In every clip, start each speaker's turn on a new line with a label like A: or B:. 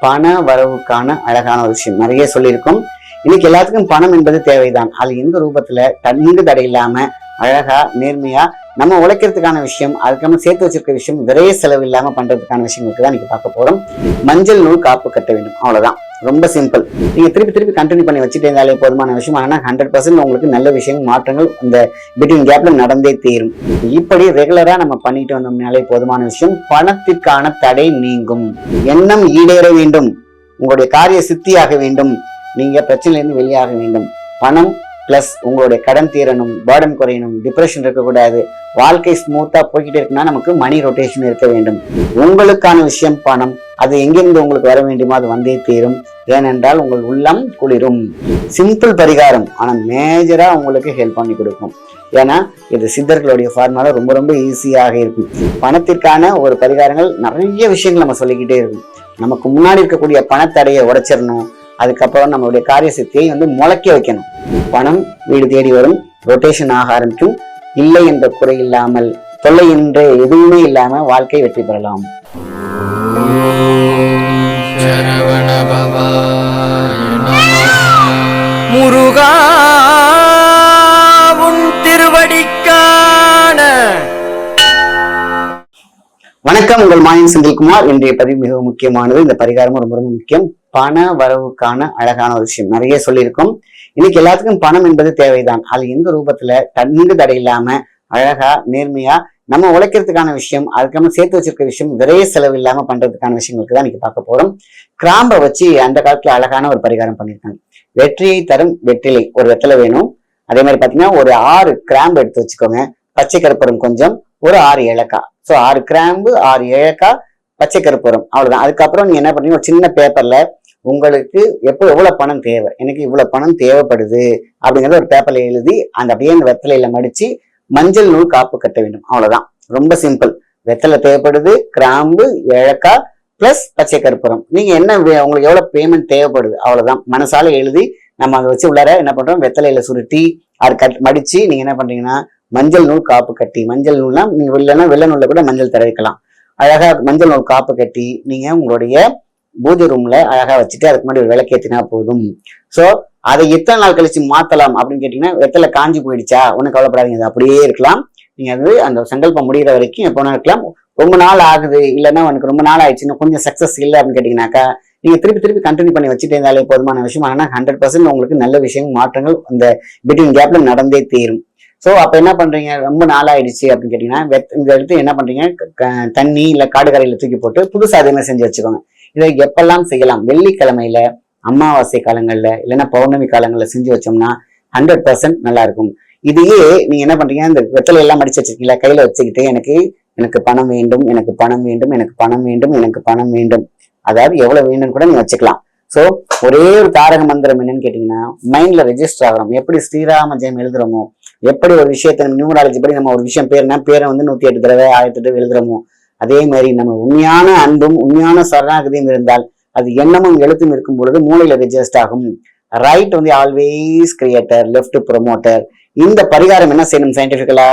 A: பண வரவுக்கான அழகான ஒரு விஷயம். நிறைய சொல்லியிருக்கோம். இன்னைக்கு எல்லாத்துக்கும் பணம் என்பது தேவைதான். அது எந்த ரூபத்துல தண்ணீர் தடை இல்லாம அழகா நேர்மையா நம்ம உழைக்கிறதுக்கான விஷயம் அதுக்காம சேர்த்து வச்சிருக்க விஷயம் விரைய செலவு இல்லாம பண்றதுக்கான விஷயங்களுக்கு தான் இன்னைக்கு பார்க்க போறோம். மஞ்சள் நூல் காப்பு கட்ட வேண்டும். அவ்வளவுதான். ரொம்ப சிம்பிள் நீங்க திருப்பி திருப்பி கண்டினியூ பண்ணி வச்சுட்டே இருந்தாலே போதுமான விஷயம். ஆனால் ஹண்ட்ரட் பர்சன்ட் உங்களுக்கு நல்ல விஷயம் மாற்றங்கள் இந்த பிட்வீன் கேப்ல நடந்தே தீரும். இப்படி ரெகுலரா நம்ம பண்ணிட்டு வந்தோம்னாலே போதுமான விஷயம். பணத்திற்கான தடை நீங்கும். எண்ணம் ஈடேற வேண்டும். உங்களுடைய காரிய சித்தியாக வேண்டும். நீங்க பிரச்சனையிலிருந்து வெளியாக வேண்டும். பணம் பிளஸ் உங்களுடைய கடன் தீரணும் பேர்டன் குறையணும் டிப்ரெஷன் இருக்கக்கூடாது. வாழ்க்கை ஸ்மூத்தா போய்கிட்டே இருக்குன்னா நமக்கு மணி ரொட்டேஷன் இருக்க வேண்டும். உங்களுக்கான விஷயம் பணம். அது எங்கிருந்து உங்களுக்கு வர வேண்டுமோ அது வந்தே தீரும். ஏனென்றால் உங்கள் உள்ளம் குளிரும். சிம்பிள் பரிகாரம் ஆனா மேஜரா உங்களுக்கு ஹெல்ப் பண்ணி கொடுக்கும். ஏன்னா இது சித்தர்களுடைய ஃபார்முலா ரொம்ப ரொம்ப ஈஸியாக இருக்கும். பணத்திற்கான ஒரு பரிகாரங்கள் நிறைய விஷயங்கள் நம்ம சொல்லிக்கிட்டே இருக்கும். நமக்கு முன்னாடி இருக்கக்கூடிய பணத்தடையை உடைச்சிடணும். அதுக்கப்புறம் நம்மளுடைய காரிய சித்தியை வந்து முளைக்க வைக்கணும். பணம் வீடு தேடி வரும் ரொட்டேஷன் ஆக ஆரம்பிக்கும். இல்லை என்ற குறை இல்லாமல் தொல்லை என்ற எதுவுமே இல்லாம வாழ்க்கை வெற்றி பெறலாம்.
B: முருகா உன் திருவடிக்கான.
A: வணக்கம் உங்கள் மாயன் செந்தில்குமார். இன்றைய பதிவு மிகவும் முக்கியமானது. இந்த பரிகாரமும் ரொம்ப ரொம்ப முக்கியம். பண வரவுக்கான அழகான ஒரு விஷயம். நிறைய சொல்லியிருக்கோம். இன்னைக்கு எல்லாத்துக்கும் பணம் என்பது தேவைதான். அது எந்த ரூபத்துல தண்டு தடை இல்லாம அழகா நேர்மையா நம்ம உழைக்கிறதுக்கான விஷயம் அதுக்காம சேர்த்து வச்சிருக்க விஷயம் விரைய செலவு இல்லாம பண்றதுக்கான விஷயங்களுக்கு தான் இன்னைக்கு பார்க்க போறோம். கிராம்பை வச்சு அந்த காலத்துல அழகான ஒரு பரிகாரம் பண்ணியிருக்காங்க. வெற்றியை தரும் வெற்றிலை ஒரு வெத்தலை வேணும். அதே மாதிரி பாத்தீங்கன்னா ஒரு ஆறு கிராம்பு எடுத்து வச்சுக்கோங்க. பச்சை கருப்பரம் கொஞ்சம் ஒரு ஆறு ஏலக்காய். ஸோ ஆறு கிராம்பு ஆறு ஏலக்காய் பச்சை கருப்பூரம் அவ்வளவுதான். அதுக்கப்புறம் நீங்க என்ன பண்றீங்க ஒரு சின்ன பேப்பர்ல உங்களுக்கு எப்போ எவ்வளவு பணம் தேவை? எனக்கு இவ்வளவு பணம் தேவைப்படுது அப்படிங்கிறத ஒரு பேப்பர்ல எழுதி அந்த அப்படியே அந்த வெத்தலையில மடிச்சு மஞ்சள் நூல் காப்பு கட்ட வேண்டும். அவ்வளவுதான். ரொம்ப சிம்பிள் வெத்தலை தேவைப்படுது கிராம்பு ஏழக்காய் பிளஸ் பச்சை கருப்பூரம் நீங்க என்ன உங்களுக்கு எவ்வளவு பேமெண்ட் தேவைப்படுது? அவ்வளவுதான். மனசால எழுதி நம்ம அதை வச்சு உள்ளார என்ன பண்றோம்? வெத்தலையில சுருட்டி அது கட் மடிச்சு நீங்க என்ன பண்றீங்கன்னா மஞ்சள் நூல் காப்பு கட்டி மஞ்சள் நூல்னா நீங்க இல்லைன்னா வெள்ளை நூல்ல கூட மஞ்சள் தடவிக்கலாம். அழகா மஞ்சள் நூல் காப்பு கட்டி நீங்க உங்களுடைய பூஜை ரூம்ல அழகா வச்சுட்டு அதுக்கு முன்னாடி ஒரு விளக்கேத்தினா போதும். சோ அதை எத்தனை நாள் கழிச்சு மாத்தலாம் அப்படின்னு கேட்டீங்கன்னா வெத்தலை காஞ்சி போயிடுச்சா? ஒன்றும் கவலைப்படாதீங்க. அது அப்படியே இருக்கலாம். நீங்க அது அந்த சங்கல்பம் முடிகிற வரைக்கும் எப்போனா இருக்கலாம். ரொம்ப நாள் ஆகுது. இல்லைன்னா உனக்கு ரொம்ப நாள் ஆயிடுச்சு. கொஞ்சம் சக்சஸ் இல்லை அப்படின்னு கேட்டீங்கன்னாக்கா நீங்க திருப்பி திருப்பி கண்டினியூ பண்ணி வச்சுட்டே இருந்தாலே போதுமான விஷயம். ஆனா ஹண்ட்ரட் பர்சன்ட் உங்களுக்கு நல்ல விஷயம் மாற்றங்கள் அந்த பிட்வீன் கேப்ல நடந்தே தீரும். சோ அப்ப என்ன பண்றீங்க? ரொம்ப நாள் ஆயிடுச்சு அப்படின்னு கேட்டீங்கன்னா வெத்- இந்த எடுத்து என்ன பண்றீங்க? தண்ணி இல்ல காடு கரையில தூக்கி போட்டு புதுசா அதே மாதிரி செஞ்சு வச்சுக்கோங்க. இதை எப்பெல்லாம் செய்யலாம்? வெள்ளிக்கிழமையில அமாவாசை காலங்கள்ல இல்லைன்னா பௌர்ணமி காலங்கள்ல செஞ்சு வச்சோம்னா ஹண்ட்ரட் பர்சன்ட் நல்லா இருக்கும் இதையே நீங்க என்ன பண்றீங்க? இந்த வெத்தலை எல்லாம் மடிச்சு வச்சிருக்கீங்களா? கையில வச்சுக்கிட்டு எனக்கு எனக்கு பணம் வேண்டும் எனக்கு பணம் வேண்டும் எனக்கு பணம் வேண்டும் எனக்கு பணம் வேண்டும். அதாவது எவ்வளவு வேணும்னு கூட நீங்க வச்சுக்கலாம். சோ ஒரே ஒரு தாரக மந்திரம் என்னன்னு கேட்டீங்கன்னா மைண்ட்ல ரெஜிஸ்டர் ஆகிறோம் எப்படி ஸ்ரீராம ஜெயம் எழுதுறோமோ? எப்படி ஒரு விஷயத்தை நியூமராலஜி படி நம்ம ஒரு விஷயம் பேர்னா பேரை வந்து நூத்தி எட்டு தடவை ஆயிரத்தி எட்டு எழுதுறோமோ? அதே மாதிரி நம்ம உண்மையான அன்பும் உண்மையான சரணாகதியும் இருந்தால் அது எண்ணமும் எழுத்தும் இருக்கும் பொழுது மூளையில ரெஜிஸ்ட் ஆகும். ரைட் வந்து ஆல்வேஸ் கிரியேட்டர் லெஃப்ட் ப்ரொமோட்டர் இந்த பரிகாரம் என்ன செய்யணும் சயின்டிபிக்கலா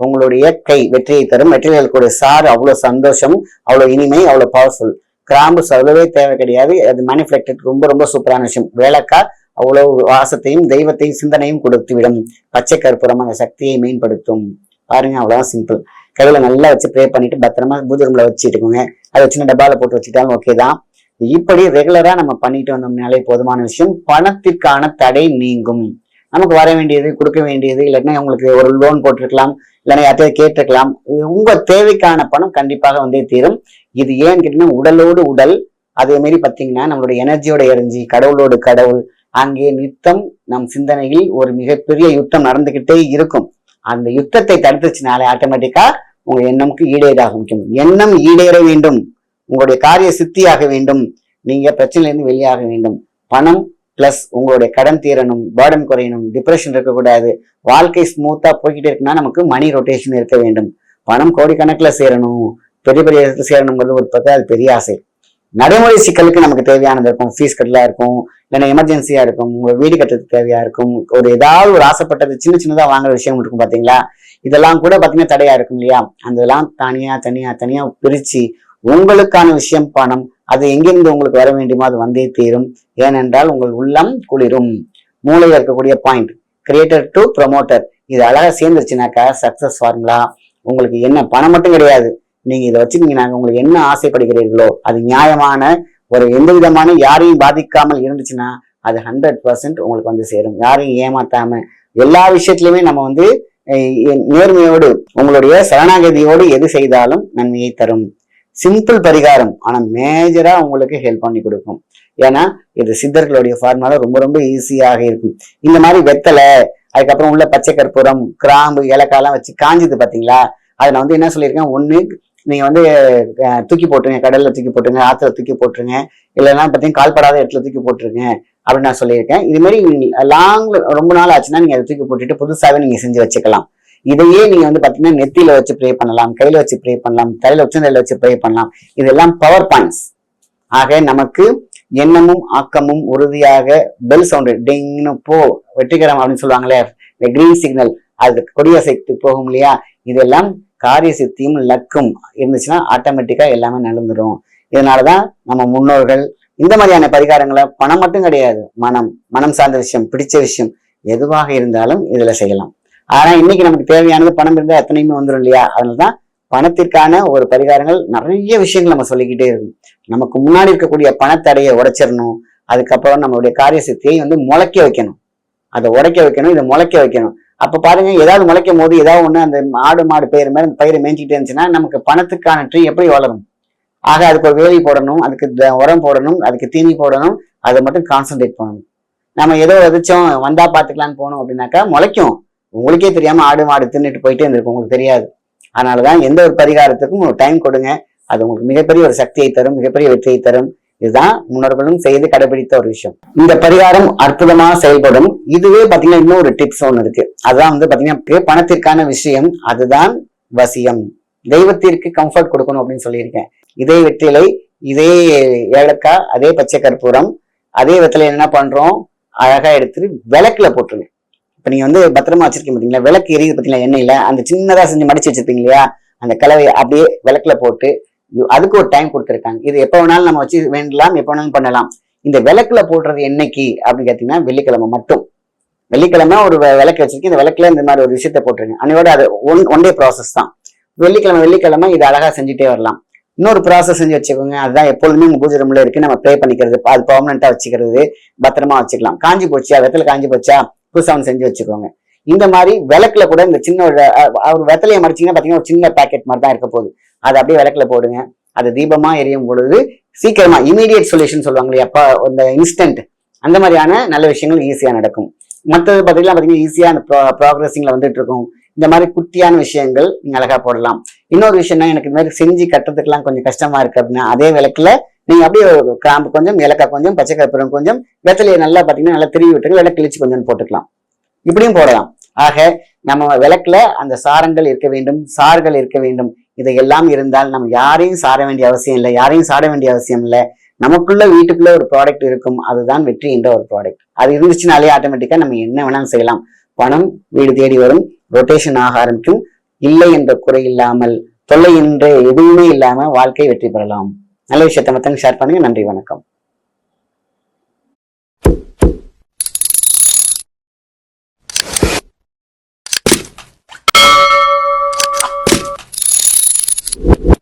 A: உங்களுடைய கை வெற்றியை தரும். வெற்றிகள் கூட சார் அவ்வளவு சந்தோஷம் அவ்வளவு இனிமை அவ்வளவு பவர்ஃபுல் கிராம்பு சொல்லவே தேவை கிடையாது. அது மேனுஃபேக்டர் ரொம்ப ரொம்ப சூப்பரான விஷயம். வேலைக்கா அவ்வளவு வாசத்தையும் தெய்வத்தையும் சிந்தனையும் கொடுத்துவிடும். பச்சை கற்பூரம் அந்த சக்தியை மேம்படுத்தும். பாருங்க அவ்வளவுதான் சிம்பிள் கையில நல்லா வச்சு ப்ரே பண்ணிட்டு பத்திரமா பூஜை ரூம்ல வச்சுட்டுக்கோங்க அதை சின்ன டப்பால போட்டு வச்சுட்டாலும் ஓகே தான். இப்படி ரெகுலரா நம்ம பண்ணிட்டு வந்தோம்னாலே போதுமான விஷயம் பணத்திற்கான தடை நீங்கும். நமக்கு வர வேண்டியது கொடுக்க வேண்டியது இல்லைன்னா உங்களுக்கு ஒரு லோன் போட்டிருக்கலாம் இல்லைன்னா யார்ட்டையாவது கேட்டிருக்கலாம். உங்க தேவைக்கான பணம் கண்டிப்பாக வந்தே தீரும். இது ஏன்னு கேட்டீங்கன்னா உடலோடு உடல். அதே மாதிரி பார்த்தீங்கன்னா நம்மளுடைய எனர்ஜியோட எனர்ஜி கடவுளோடு கடவுள். அங்கே நித்தம் நம் சிந்தனையில் ஒரு மிகப்பெரிய யுத்தம் நடந்துகிட்டே இருக்கும். அந்த யுத்தத்தை தடுத்துச்சுனாலே ஆட்டோமேட்டிக்கா உங்கள் எண்ணம்க்கு ஈடேறாக முக்கியம் எண்ணம் ஈடேற வேண்டும். உங்களுடைய காரிய சித்தியாக வேண்டும். நீங்க பிரச்சனையிலிருந்து வெளியாக வேண்டும். பணம் பிளஸ் உங்களுடைய கடன் தீரணும் பேர்டன் குறையணும் டிப்ரெஷன் இருக்கக்கூடாது. வாழ்க்கை ஸ்மூத்தா போய்கிட்டே இருக்குன்னா நமக்கு மணி ரொட்டேஷன் இருக்க வேண்டும். பணம் கோடிக்கணக்கில் சேரணும். பெரிய பெரிய இடத்துல சேரணுங்கிறது ஒரு பக்கம் அது பெரிய ஆசை. நடைமுறை சிக்கலுக்கு நமக்கு தேவையானது இருக்கும். ஃபீஸ் கட்டலா இருக்கும். இல்லைன்னா எமர்ஜென்சியா இருக்கும். உங்க வீடு கட்டுறதுக்கு தேவையா இருக்கும். ஒரு ஏதாவது ஒரு ஆசைப்பட்டது சின்ன சின்னதாக வாங்குற விஷயம் இருக்கும் பாத்தீங்களா? இதெல்லாம் கூட பார்த்தீங்கன்னா தடையா இருக்கும் இல்லையா? அந்த இதெல்லாம் தனியா தனியா தனியா பிரிச்சு உங்களுக்கான விஷயம் பணம் அது எங்கிருந்து உங்களுக்கு வர வேண்டுமோ அது வந்தே தீரும். ஏனென்றால் உங்கள் உள்ளம் குளிரும். மூளையில் இருக்கக்கூடிய பாயிண்ட் கிரியேட்டர் டு ப்ரொமோட்டர் இது அழகா சேர்ந்துருச்சுனாக்கா சக்சஸ் ஃபார்முலா உங்களுக்கு என்ன பணம் மட்டும் கிடையாது. நீங்க இதை வச்சுக்கிங்கனாக்க உங்களுக்கு என்ன ஆசைப்படுகிறீர்களோ அது நியாயமான ஒரு எந்த விதமான யாரையும் பாதிக்காமல் இருந்துச்சுன்னா அது ஹண்ட்ரட் பர்சன்ட் உங்களுக்கு வந்து சேரும். யாரையும் ஏமாத்தாம எல்லா விஷயத்துலயுமே நம்ம வந்து நேர்மையோடு உங்களுடைய சரணாகதியோடு எது செய்தாலும் நன்மையை தரும். சிம்பிள் பரிகாரம் ஆனா மேஜரா உங்களுக்கு ஹெல்ப் பண்ணி கொடுக்கும். ஏன்னா இது சித்தர்களுடைய ஃபார்முலா ரொம்ப ரொம்ப ஈஸியாக இருக்கும். இந்த மாதிரி வெத்தலை அதுக்கப்புறம் உள்ள பச்சை கற்பூரம் கிராம்பு ஏலக்காய்லாம் வச்சு காஞ்சது பாத்தீங்களா? அதை நான் வந்து என்ன சொல்லியிருக்கேன்? ஒன்று நீங்க வந்து தூக்கி போட்டுருங்க கடல்ல தூக்கி போட்டுருங்க ஆத்துல தூக்கி போட்டுருங்க இல்லைன்னா பார்த்தீங்கன்னா கால்படாத இடத்துல தூக்கி போட்டுருங்க அப்படின்னு நான் சொல்லியிருக்கேன். இது மாதிரி லாங் ரொம்ப நாள் ஆச்சுன்னா நீங்க அதை தூக்கி போட்டுட்டு புதுசாகவே நீங்க செஞ்சு வச்சுக்கலாம். இதையே நீங்க வந்து பாத்தீங்கன்னா நெத்தியில வச்சு ப்ரே பண்ணலாம் கையில வச்சு ப்ரே பண்ணலாம் தலையில உச்சந்தலையில வச்சு ப்ரே பண்ணலாம். இதெல்லாம் பவர் பாயிண்ட்ஸ் ஆக நமக்கு எண்ணமும் ஆக்கமும் உறுதியாக பெல் சவுண்டு டிங்னு போ வெற்றிகரம் அப்படின்னு சொல்லுவாங்களே இந்த கிரீன் சிக்னல் அது கொடியசைத்து போகும் இல்லையா? இதெல்லாம் காரிய சித்தியும் லக்கும் இருந்துச்சுன்னா ஆட்டோமேட்டிக்கா எல்லாமே நடந்துரும் இதனாலதான் நம்ம முன்னோர்கள் இந்த மாதிரியான பரிகாரங்களை பணம் மட்டும் கிடையாது. மனம் மனம் சார்ந்த விஷயம் பிடிச்ச விஷயம் எதுவாக இருந்தாலும் இதுல செய்யலாம். ஆனா இன்னைக்கு நமக்கு தேவையானது பணம் இருந்தா எத்தனையுமே வந்துடும் இல்லையா? அதனாலதான் பணத்திற்கான ஒரு பரிகாரங்கள் நிறைய விஷயங்கள் நம்ம சொல்லிக்கிட்டே இருக்கும் நமக்கு முன்னாடி இருக்கக்கூடிய பணத்தடையை உடைச்சிடணும். அதுக்கப்புறம் நம்மளுடைய காரிய சித்தியை வந்து முளைக்க வைக்கணும். அதை உடைக்க வைக்கணும் இதை முளைக்க வைக்கணும். அப்போ பாருங்க ஏதாவது முளைக்கும் போது ஏதாவது ஒன்று அந்த ஆடு மாடு பயிர் மாதிரி அந்த பயிரை மேய்ஞ்சிக்கிட்டே இருந்துச்சுன்னா நமக்கு பணத்துக்கான ட்ரீ எப்படி வளரும்? ஆக அதுக்கு ஒரு வேலி போடணும் அதுக்கு த- உரம் போடணும் அதுக்கு தீனி போடணும் அதை மட்டும் கான்சென்ட்ரேட் பண்ணணும். நம்ம ஏதோ விதைச்சோம் வந்தா பாத்துக்கலாம்னு போனோம் அப்படின்னாக்கா முளைக்கும். உங்களுக்கே தெரியாம ஆடு மாடு தின்னுட்டு போயிட்டே இருந்திருக்கும் உங்களுக்கு தெரியாது. அதனாலதான் எந்த ஒரு பரிகாரத்துக்கும் ஒரு டைம் கொடுங்க. அது உங்களுக்கு மிகப்பெரிய ஒரு சக்தியை தரும் மிகப்பெரிய வெற்றியை தரும். இதுதான் முன்னோர்களும் செய்து கடைபிடித்த ஒரு விஷயம். இந்த பரிகாரம் அற்புதமா செயல்படும். இதுவே பாத்தீங்கன்னா இன்னொரு டிப்ஸ் ஒன்று இருக்கு. அதுதான் வந்து பாத்தீங்கன்னா பணத்திற்கான விஷயம். அதுதான் வசியம். தெய்வத்திற்கு கம்ஃபர்ட் கொடுக்கணும் அப்படின்னு சொல்லியிருக்கேன். இதே வெற்றிலை இதே ஏலக்காய் அதே பச்சை கற்பூரம் அதே வெற்றிலை என்ன பண்றோம்? அழகா எடுத்துட்டு விளக்குல போட்டுருங்க இப்ப நீங்க வந்து பத்திரமா வச்சிருக்கீங்க பாத்தீங்களா? விளக்கு எரியுது பாத்தீங்களா? எண்ணெயில? அந்த சின்னதா செஞ்சு மடிச்சு வச்சிருப்பீங்க இல்லையா? அந்த கலவையை அப்படியே விளக்குல போட்டு அதுக்கு ஒரு டைம் கொடுத்துருக்காங்க. இது எப்போ வேணாலும் நம்ம வச்சு வேண்டலாம் எப்ப வேணாலும் பண்ணலாம். இந்த விளக்குல போடுறது என்னைக்கு அப்படின்னு கேட்டீங்கன்னா வெள்ளிக்கிழமை மட்டும். வெள்ளிக்கிழமை ஒரு விளக்கு வச்சிருக்கேன். இந்த விளக்குல இந்த மாதிரி ஒரு விஷயத்த போட்டுருங்க. அன்னையோட அது ஒன் ஒன் டே ப்ராசஸ் தான். வெள்ளிக்கிழமை வெள்ளிக்கிழமை இது அழகா செஞ்சுட்டே வரலாம். இன்னொரு ப்ராசஸ் செஞ்சு வச்சுக்கோங்க. அதுதான் எப்பொழுதுமே உங்க பூஜை ரூம்ல இருக்கு. நம்ம ப்ரே பண்ணிக்கிறது அது பர்மனண்டா வச்சுக்கிறது பத்திரமா வச்சுக்கலாம். காஞ்சி போச்சா? வெத்தலை காஞ்சி போச்சா? புதுசா ஒன்று செஞ்சு வச்சுக்கோங்க. இந்த மாதிரி விளக்குல கூட இந்த சின்ன ஒரு வெத்தலையை மடிச்சிங்கன்னா பாத்தீங்கன்னா ஒரு சின்ன பேக்கெட் மாதிரி தான் இருக்க போகுது. அதை அப்படியே விளக்குல போடுங்க. அது தீபமா எரியும் பொழுது சீக்கிரமா இமீடியட் சொல்யூஷன் சொல்லுவாங்க இல்லையா? அப்போ இந்த இன்ஸ்டன்ட் அந்த மாதிரியான நல்ல விஷயங்கள் ஈஸியா நடக்கும். மற்றது பார்த்தீங்கன்னா பாத்தீங்கன்னா ஈஸியாக அந்த ப்ராக்ரஸிங்ல வந்துட்டு இருக்கும். இந்த மாதிரி குட்டியான விஷயங்கள் நீங்க அழகா போடலாம். இன்னொரு விஷயம்னா எனக்கு இந்த மாதிரி செஞ்சு கட்டுறதுக்கெல்லாம் கொஞ்சம் கஷ்டமா இருக்கு அப்படின்னா அதே விளக்குல நீங்க அப்படியே ஒரு கிராம்பு கொஞ்சம் இலக்காய் கொஞ்சம் பச்சை கற்பூரம் கொஞ்சம் வெத்தலையை நல்லா பார்த்தீங்கன்னா நல்லா திருவி விட்டுங்க விலை கிழிச்சு கொஞ்சம் போட்டுக்கலாம். இப்படியும் போடலாம். ஆக நம்ம விளக்குல அந்த சாரங்கள் இருக்க வேண்டும் சார்கள் இருக்க வேண்டும். இதையெல்லாம் இருந்தால் நம்ம யாரையும் சார வேண்டிய அவசியம் இல்லை யாரையும் சாட வேண்டிய அவசியம் இல்லை. நமக்குள்ள வீட்டுக்குள்ள ஒரு ப்ராடக்ட் இருக்கும் அதுதான் வெற்றி என்ற ஒரு ப்ராடக்ட் அது இருந்துச்சுனாலே ஆட்டோமேட்டிக்கா நம்ம என்ன வேணாலும் செய்யலாம். பணம் வீடு தேடி வரும் ரொட்டேஷன் ஆக ஆரம்பிக்கும். இல்லை என்ற குறை இல்லாமல் தொல்லை என்ற எதுவுமே இல்லாம வாழ்க்கை வெற்றி பெறலாம். நல்ல விஷயத்தை மத்தவங்க ஷேர் பண்ணுங்க. நன்றி வணக்கம்.